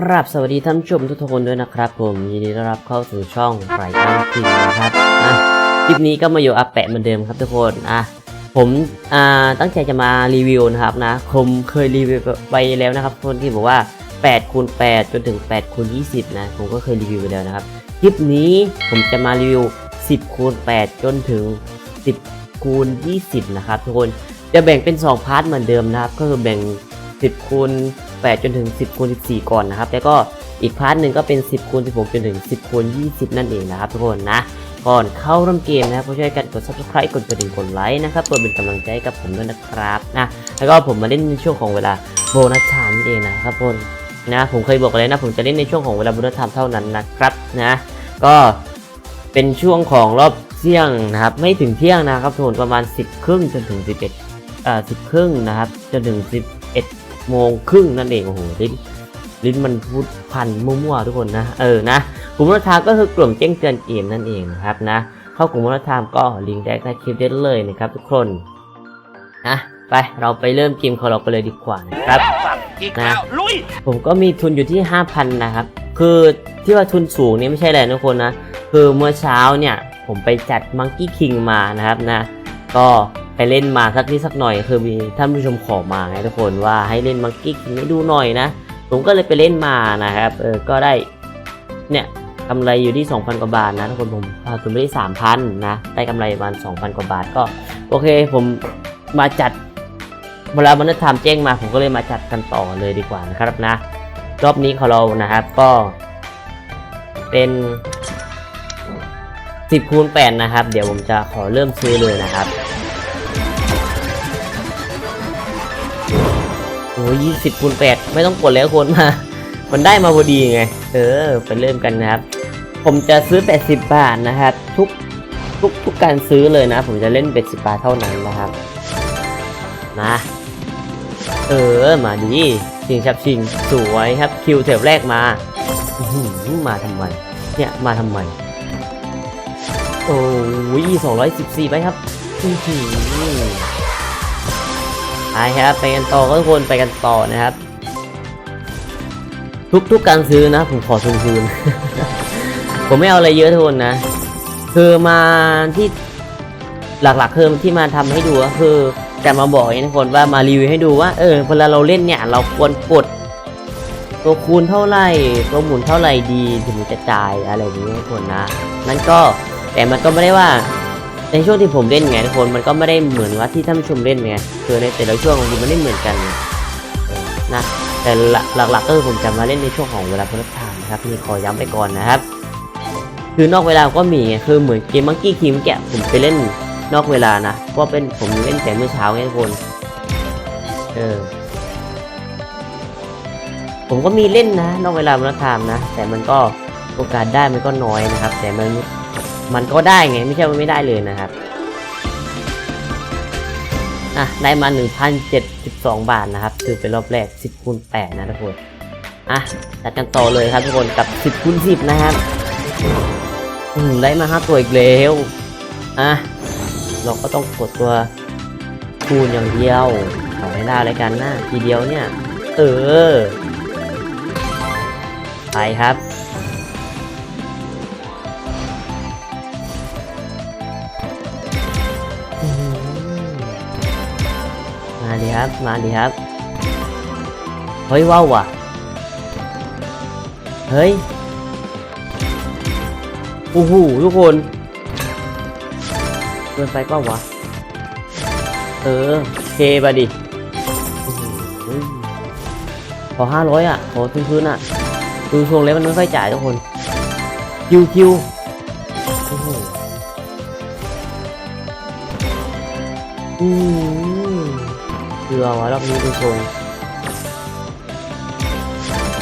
ครับสวัสดีท่านผู้ชมทุกคนด้วยนะครับ ผมยินดีต้อนรับเข้าสู่ช่อง Ryan King นะครับอะคลิปนี้ก็มาอยู่อาแปะเหมือนเดิมครับทุกคนอะผมอ่าตั้งใจจะมารีวิวนะครับนะผมเคยรีวิวไปแล้วนะครับคนที่บอกว่า8คูณ8จนถึง8คูณ20นะผมก็เคยรีวิวไปแล้วนะครับคลิปนี้ผมจะมารีวิว 10คูณ8จนถึง 10คูณ20นะครับทุกคนจะแบ่งเป็น 2 พาร์ทเหมือนเดิมนะครับ ก็คือแบ่ง 10คูณ8 จนถึง 10คูณ14 ก่อนนะครับ แล้วก็อีกพาร์ทหนึ่งก็เป็น 10คูณ16 จนถึง 10คูณ20 นั่นเองนะครับทุกคนนะ ก่อนเข้าเริ่มเกมนะครับก็ช่วยกันกด subscribe กดกระดิ่งกดไลค์นะครับเพื่อเป็นกำลังใจกับผมด้วยนะครับนะแล้วก็ผมมาเล่นในช่วงของเวลาโบนัสไทม์นั่นเองนะครับทุกคนนะผมเคยบอกไปแล้วนะผมจะเล่นในช่วงของเวลาบนัสไทม์เท่านั้นนะครับนะก็เป็นช่วงของรอบเที่ยงนะครับไม่ถึงเที่ยงนะครับทุกคนประมาณ 10 ครึ่งจนถึง 11เอ่อ10 ครึ่งนะครับจนถึง 11 โมงครึ่งนั่นเองโอ้โหลิ้นลิ้นมันพูดพันมั่วๆทุกคนนะ เออนะกลุ่มวัฒนธรรมก็คือกลุ่มแจ้งเตือนเกมนั่นเองนะครับนะ เข้ากลุ่มวัฒนธรรมก็ลิงก์แดกใต้คลิปได้เลยนะครับทุกคนนะไปเราไปเริ่มเกมของเรากันเลยดีกว่านะครับอีกแล้วลุยผมก็มีทุนอยู่ที่ 5,000 นะครับ คือที่ว่าทุนสูงนี่ไม่ใช่อะไรนะทุกคนนะ คือเมื่อเช้าเนี่ยผมไปจัดมังกี้คิงมานะครับนะ ก็ ไปเล่นมาสักนิดสักหน่อยคือมีท่านผู้ชมขอมาไงทุกคนว่าให้เล่นมังกี้คิงให้ดูหน่อยนะ ผมก็เลยไปเล่นมานะครับเออก็ได้เนี่ยกำไรอยู่ที่ 2,000 กว่าบาทนะทุกคนผมพาทุนไปได้ 3,000 นะได้กำไรประมาณ 2,000 กว่าบาทก็ โอเคผมมาจัดเวลามันทำแจ้งมา ผมก็เลยมาจัดกันต่อเลยดีกว่านะครับนะ รอบนี้ของเรานะครับก็ เป็น 10คูณ8นะครับ เดี๋ยวผมจะขอเริ่มซื้อเลยนะครับ อ้ยยี่สิบคูณ8ไม่ต้องกดแล้วคนมา มันได้มาพอดีไง เออ ไปเริ่มกันนะครับ ผมจะซื้อ 80 บาทนะครับ ทุกทุกทุกการซื้อเลยนะ ผมจะเล่น 80 บาทเท่านั้นนะครับ นะเออ มาดีชิงชับชิงสวยครับคิวเทปแรกมาหือมาทำไม เนี่ย มาทำไม โอ้ยสองร้อยสิบสี่ไปครับหือ ไปครับไปกันต่อก็ทุกคนไปกันต่อนะครับ ทุกทุกการซื้อนะ ผมขอทุนคืน ผมไม่เอาอะไรเยอะทุกคนนะ คือมาที่หลักๆคือที่มาทำให้ดูก็คือจะมาบอกให้ทุกคนว่ามารีวิวให้ดูว่าเออเวลาเราเล่นเนี่ย เราควรกดตัวคูณเท่าไหร่ตัวหมุนเท่าไหร่ดีถึงจะจ่ายอะไรอย่างนี้ทุกคนนะนั่นก็แต่มันก็ไม่ได้ว่า ในช่วงที่ผมเล่นไงทุกคนมันก็ไม่ได้เหมือนว่าที่ท่านผู้ชมเล่นไงคือในแต่ละช่วงมันไม่ได้เหมือนกันนะแต่หลักๆก็คือผมจะมาเล่นในช่วงของเวลาพลังทานนะครับนี่ขอย้ำไปก่อนนะครับ คือนอกเวลาก็มีไงคือเหมือนเกมมังกี้คิมแกะผมไปเล่นนอกเวลานะเพราะเป็นผมเล่นแต่เมื่อเช้าไงทุกคนเออผมก็มีเล่นนะ นอกเวลาพลังทานนะ แต่มันก็โอกาสได้มันก็น้อยนะครับ แต่มัน มันก็ได้ไงไม่ใช่ว่าไม่ได้เลยนะครับ อะได้มา 1,072 บาทนะครับคือเป็นรอบแรก 10คูณ8นะทุกคน อะจัดกันต่อเลยครับทุกคนกับ 10คูณ10 นะครับอืมได้มาห้าตัวอีกแล้วอะเราก็ต้องกดตัวคูณอย่างเดียวขอให้ได้เลยกันนะทีเดียวเนี่ย เออ ไปครับ ดีครับ มาดีครับ เฮ้ยว้าวว่ะ เฮ้ยโอ้โหทุกคนเกินไปก็วะ เออเคไปดิขอห้าร้อยอะ ขอพื้นๆอะ ดูทรงแล้วมันไม่ค่อยจ่ายทุกคน คิวคิวโอ้โหอืม ลือวะรอบนี้ดูทรง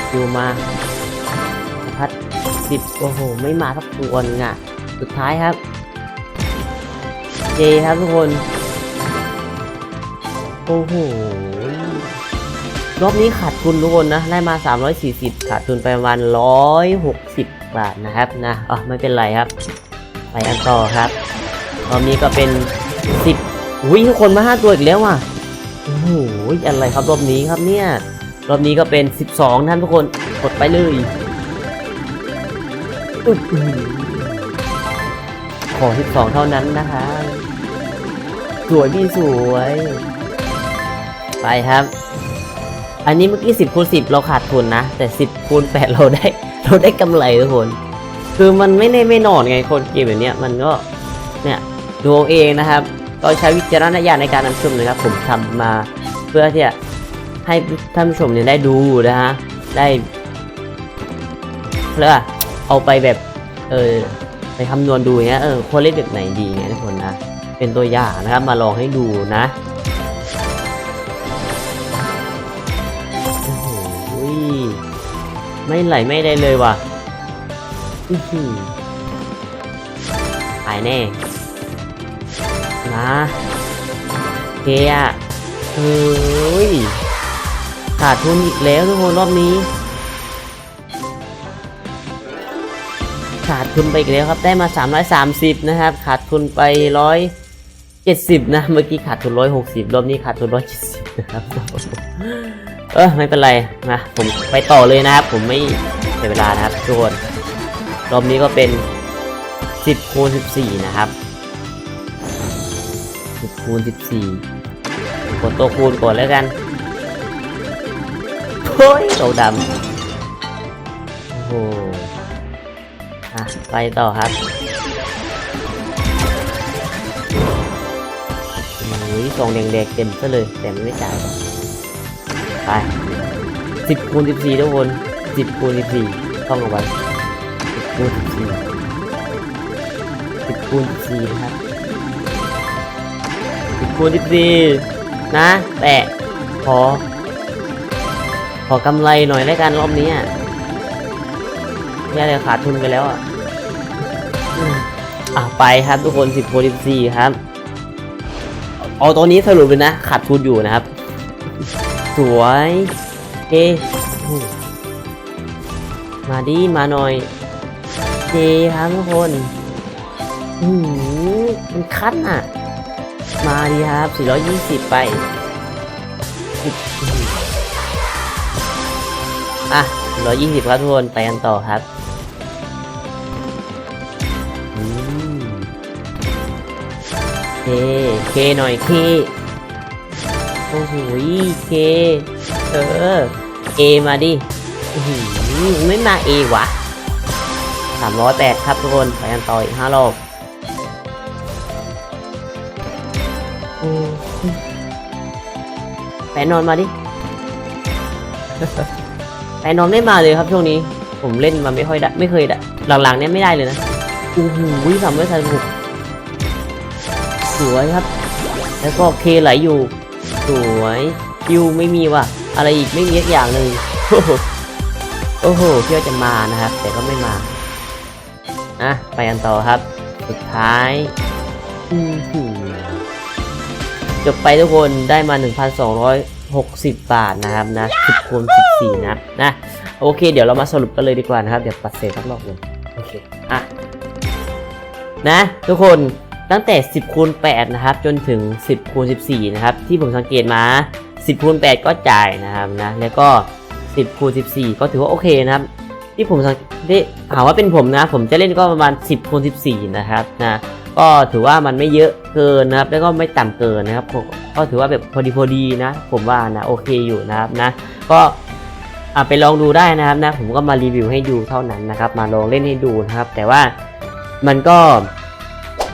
คิวมาพัดสิบโอ้โห ไม่มาทักตัวนึงอะ สุดท้ายครับ เจครับทุกคน โอ้โห รอบนี้ขาดทุนทุกคนนะ ได้มา 340 ขาดทุนไปประมาณ 160 บาทนะครับนะอ๋อไม่เป็นไรครับ ไปอันต่อครับ รอบนี้ก็เป็น 10 อุ้ยทุกคนมา 5 ตัวอีกแล้วอะ โอ้โหอะไรครับรอบนี้ครับเนี่ย รอบนี้ก็เป็น 12 ท่านทุกคนกดไปเลยอุ๊ยอื้อหือขอ 12 เท่านั้นนะคะ สวยพี่สวย ไปครับ อันนี้เมื่อกี้ 10คูณ10 เราขาดทุนนะ แต่ 10คูณ8เราได้ เราได้กำไรทุกคน คือมันไม่แน่ไม่นอนไงคนเกมแบบเนี้ยมันก็เนี่ยดูเองนะครับ ก็ใช้วิจารณญาณในการนำชมนะครับ ผมทำมาเพื่อที่จะให้ท่านผู้ชมเนี่ยได้ดูนะฮะได้เรียกว่าเอาไปแบบเออไปคำนวณดูเงี้ยเออควรเล่นแบบไหนดีไงทุกคนนะเป็นตัวอย่างนะครับมาลองให้ดูนะโอ้โหไม่ไหลไม่ได้เลยว่ะอื้อหือหายแน่ มาเฮียเฮ้ยขาดทุนอีกแล้วทุกคนรอบนี้ขาดทุนไปอีกแล้วครับได้มา 330 นะครับ ขาดทุนไป 170 นะ เมื่อกี้ขาดทุน 160 รอบนี้ขาดทุน 170 นะครับเออไม่เป็นไรนะผมไปต่อเลยนะครับ ผมไม่เสียเวลานะครับทุกคนรอบนี้ก็เป็น 10คูณ14 นะครับ 10คูณ14กดตัวคูณก่อนแล้วกันเฮ้ยเราดำโอ้โหอะไปต่อครับโอ้ยสองแดงๆเต็มซะเลย แต่มันไม่จ่ายไปสิบคูณสิบสี่ทุกคนสิบคูณสิบสี่ต้องเอาไว้สิบคูณสิบสี่สิบคูณสิบสี่นะครับ สิบคูณสิบสี่นะ แตะขอ ขอกำไรหน่อยแล้วกันรอบนี้อะแย่เลยขาดทุนไปแล้วอะอะไปครับทุกคนสิบคูณสิบสี่ครับเอาตัวนี้สรุปเลยนะขาดทุนอยู่นะครับ สวยเอมาดิมาหน่อยเจครับทุกคน อือหือมันคัดอะ มาดีครับ 420 ไป อะ 120 ครับทุกคน ไปกันต่อครับอืมเค เคหน่อยเค โอ้โหเค เออ เอมาดิไม่มาเอวะสามร้อยแปดครับทุกคน ไปกันต่ออีกห้ารอบ นนอนมาดิแปนนอนไม่มาเลยครับช่วงนี้ ผมเล่นมาไม่ค่อยได้ไม่เคยได้หลังๆเนี่ยไม่ได้เลยนะโอ้โหสามร้อยสามสิบหกสวยครับ แล้วก็เคไหลอยู่ สวยคิวไม่มีว่ะ อะไรอีกไม่มีสักอย่างเลยโอ้โหโอ้โหพี่ว่าจะมานะครับ แต่ก็ไม่มาอะไปกันต่อครับ สุดท้ายอื้อหือ จบไปทุกคนได้มา 1,260 บาทนะครับนะ10คูณ14 นะนะโอเค เดี๋ยวเรามาสรุปกันเลยดีกว่านะครับ เดี๋ยวปัดเศษทั้งรอบเลยโอเคอะนะทุกคนตั้งแต่ 10คูณ8นะครับจนถึง 10คูณ14 นะครับ ที่ผมสังเกตมา 10คูณ8ก็จ่ายนะครับนะแล้วก็ 10คูณ14 ก็ถือว่าโอเคนะครับที่ผมสังที่ถามว่าเป็นผมนะ ผมจะเล่นก็ประมาณ 10คูณ14 นะครับนะ ก็ถือว่ามันไม่เยอะเกินนะครับ แล้วก็ไม่ต่ำเกินนะครับก็ก็ถือว่าแบบพอดีพอดีนะ ผมว่านะโอเคอยู่นะครับนะ ก็อะไปลองดูได้นะครับนะ ผมก็มารีวิวให้ดูเท่านั้นนะครับ มาลองเล่นให้ดูนะครับ แต่ว่ามันก็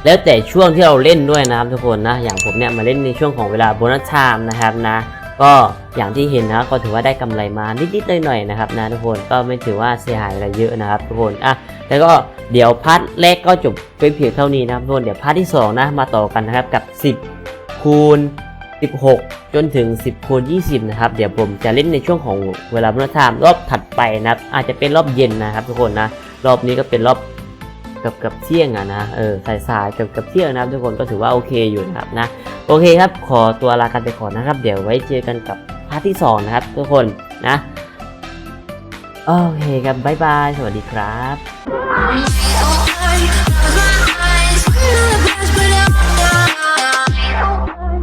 แล้วแต่ช่วงที่เราเล่นด้วยนะครับทุกคนนะ อย่างผมเนี่ยมาเล่นในช่วงของเวลาโบนัสไทม์นะครับนะ ก็ อย่างที่เห็นนะก็ถือว่าได้กำไรมานิดๆหน่อยๆนะครับนะทุกคนก็ไม่ถือว่าเสียหายอะไรเยอะนะครับทุกคนอะแล้วก็เดี๋ยวพาร์ทแรกก็จบไปเพียงเท่านี้นะครับทุกคนเดี๋ยวพาร์ทที่ 2 นะมาต่อกันนะครับกับ 10 คูณ 16 จนถึง 10คูณ20 นะครับ เดี๋ยวผมจะเล่นในช่วงของเวลาพุทธามรอบถัดไปนะครับอาจจะเป็นรอบเย็นนะครับ ทุกคนนะรอบนี้ก็เป็นรอบกับกับเที่ยงอะนะเออสายสายกับกับเที่ยงนะทุกคนก็ถือว่าโอเคอยู่นะครับนะโอเคครับ ขอตัวลากันไปก่อนนะครับ เดี๋ยวไว้เจอกันกับ พาร์ทที่ 2 นะครับทุกคนนะ โอเคครับบ๊ายบาย สวัสดีครับ